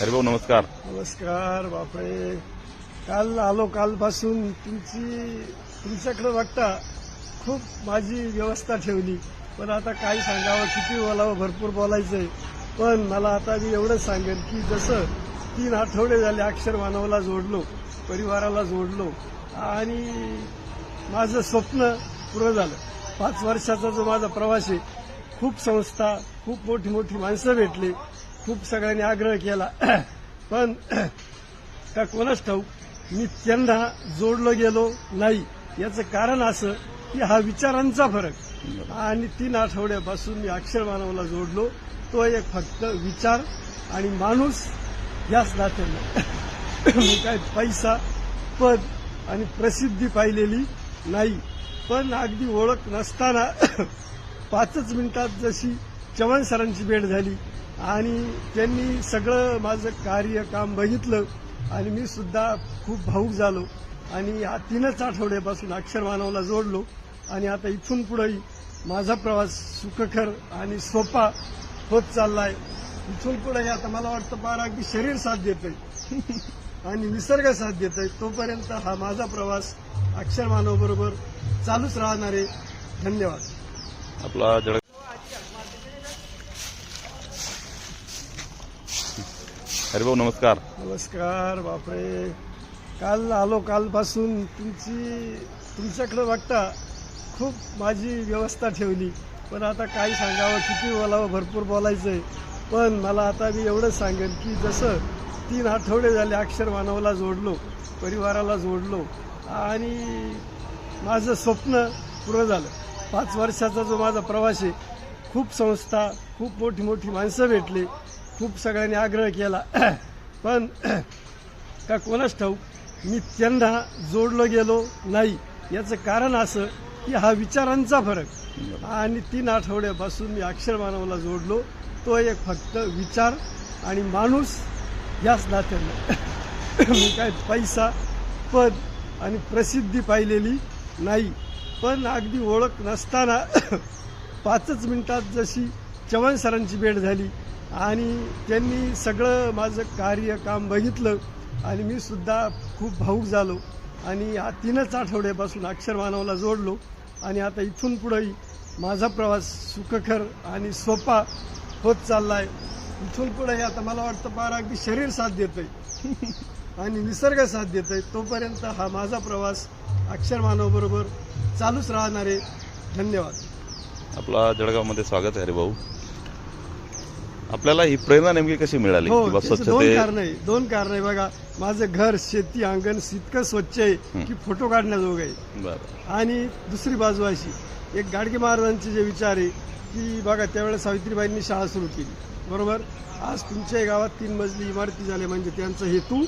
हरिभाऊ नमस्कार. नमस्कार बापरे. काल आलो कालपासून तुमची तुमच्याकडे वाटता खूप माझी व्यवस्था ठेवली. पण आता काय सांगावं किती बोलावं भरपूर बोलायचंय. पण मला आता मी एवढंच सांगेन की जसं तीन आठवडे झाले अक्षर मानवाला जोडलो परिवाराला जोडलो आणि माझं स्वप्न पूर्ण झालं. पाच वर्षाचा जो माझा प्रवास आहे खूप संस्था खूप मोठी मोठी माणसं भेटली. खूप सगळ्यांनी आग्रह केला. पण का कोणाच ठाऊक मी त्यांना जोडलो गेलो नाही. याचं कारण असं की हा विचारांचा फरक. आणि तीन आठवड्यापासून मी अक्षर मानवाला जोडलो. तो एक फक्त विचार आणि माणूस याच नात्यानं. मी काय पैसा पद आणि प्रसिद्धी पाहिलेली नाही. पण अगदी ओळख नसताना पाचच मिनिटात जशी चव्हाण सरांची भेट झाली आणि त्यांनी सगळं माझं कार्य काम बघितलं आणि मी सुद्धा खूप भाऊक झालो. आणि या तीनच आठवड्यापासून अक्षरमानवला जोडलो. आणि आता इथून पुढेही माझा प्रवास सुखकर आणि सोपा होत चाललाय. इथून पुढेही आता मला वाटतं फार अगदी शरीर साथ देतंय. आणि निसर्ग साथ देतोय. तोपर्यंत हा माझा प्रवास अक्षर मानव बरोबर चालूच राहणार आहे. धन्यवाद. आपला जळ हरिभाऊ नमस्कार. नमस्कार बापरे. काल आलो कालपासून तुमची तुमच्याकडं बघता खूप माझी व्यवस्था ठेवली. पण आता काय सांगावं किती बोलावं भरपूर बोलायचं आहे पण मला आता मी एवढंच सांगेन की जसं तीन आठवडे झाले अक्षर मानवाला जोडलो परिवाराला जोडलो आणि माझं स्वप्न पुरं झालं. पाच वर्षाचा जो माझा प्रवास आहे खूप संस्था खूप मोठी मोठी माणसं भेटली. खूप सगळ्यांनी आग्रह केला. पण का कोणाच ठाऊक मी त्यांना जोडलो गेलो नाही. याचं कारण असं की हा विचारांचा फरक. आणि तीन आठवड्यापासून मी अक्षर मानवाला जोडलो. तो एक फक्त विचार आणि माणूस याच नात्यानं. मी काय पैसा पद आणि प्रसिद्धी पाहिलेली नाही. पण अगदी ओळख नसताना पाचच मिनिटात जशी चव्हाण सरांची भेट झाली आणि त्यांनी सगळं माझं कार्य काम बघितलं आणि मी सुद्धा खूप भाऊक झालो. आणि या तीनच आठवड्यापासून अक्षर मानवाला जोडलो. आणि आता इथून पुढेही माझा प्रवास सुखकर आणि सोपा होत चालला आहे इथून पुढंही आता मला वाटतं फार अगदी शरीर साथ देतं आहे आणि निसर्ग साथ देतोय. तोपर्यंत हा माझा प्रवास अक्षर चालूच राहणार आहे. धन्यवाद. आपला जळगावमध्ये स्वागत आहे हरिभाऊ आपल्याला ही प्रेरणा नेमकी कशी मिळाली? हो किंवा त्याची दोन स्वच्छते कारण आहे दोन कारण आहे बघा माझं घर शेती अंगण इतकं स्वच्छ आहे की फोटो काढण्याजोग आहे. बरं. आणि दुसरी बाजू अशी एक गाडगे महाराजांचे जे विचार आहे की बघा त्यावेळेस सावित्रीबाईंनी शाळा सुरू केली. बरोबर? आज तुमच्या गावात तीन मजली इमारती झाल्या म्हणजे त्यांचा हेतू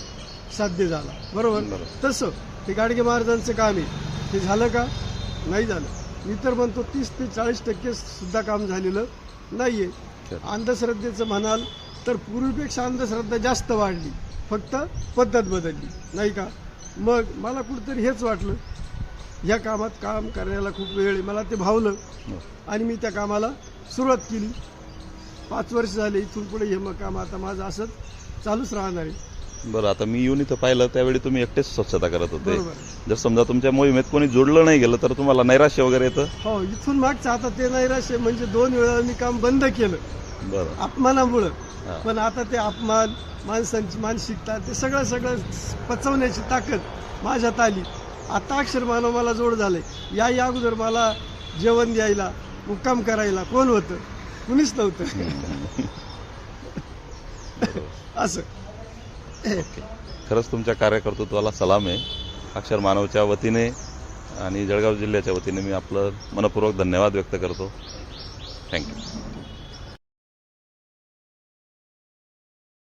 साध्य झाला. बरोबर? बरोबर. तसं ते गाडगे महाराजांचं काम आहे. ते झालं का? नाही झालं. मी तर म्हणतो तीस ते चाळीस टक्के सुद्धा काम झालेलं नाहीये. खरं. अंधश्रद्धेचं म्हणाल तर पूर्वीपेक्षा अंधश्रद्धा जास्त वाढली. फक्त पद्धत बदलली. नाही का? मग मला कुठंतरी हेच वाटलं. ह्या कामात काम करण्याला खूप वेळ आहे. मला ते भावलं. आणि मी त्या कामाला सुरुवात केली. पाच वर्ष झाले इथून पुढे हे मग काम आता माझं असंच चालूच राहणार आहे. बरं आता मी येऊन इथं पाहिलं त्यावेळी तुम्ही एकटेच स्वच्छता करत होते. बरोबर. जर समजा तुमच्या मोहिमेत कोणी जोडलं नाही गेलं तर तुम्हाला नैराश्य वगैरे येतं? हो इथून मागचं आता ते नाही राशे म्हणजे दोन वेळा मी काम बंद केलं. बरं. अपमानामुळं. पण आता ते अपमान माणसांची मानसिकता ते सगळं सगळं पचवण्याची ताकद माझ्यात आली. आता अक्षर मानव मला जोड झाले या या अगोदर मला जेवण द्यायला मुक्काम करायला कोण होतं? कुणीच नव्हतं. असं. खरंच तुमच्या कार्यकर्तृत्वाला सलाम आहे. अक्षर मानवच्या वतीने आणि जळगाव जिल्ह्याच्या वतीने मी आपलं मनपूर्वक धन्यवाद व्यक्त करतो. थँक्यू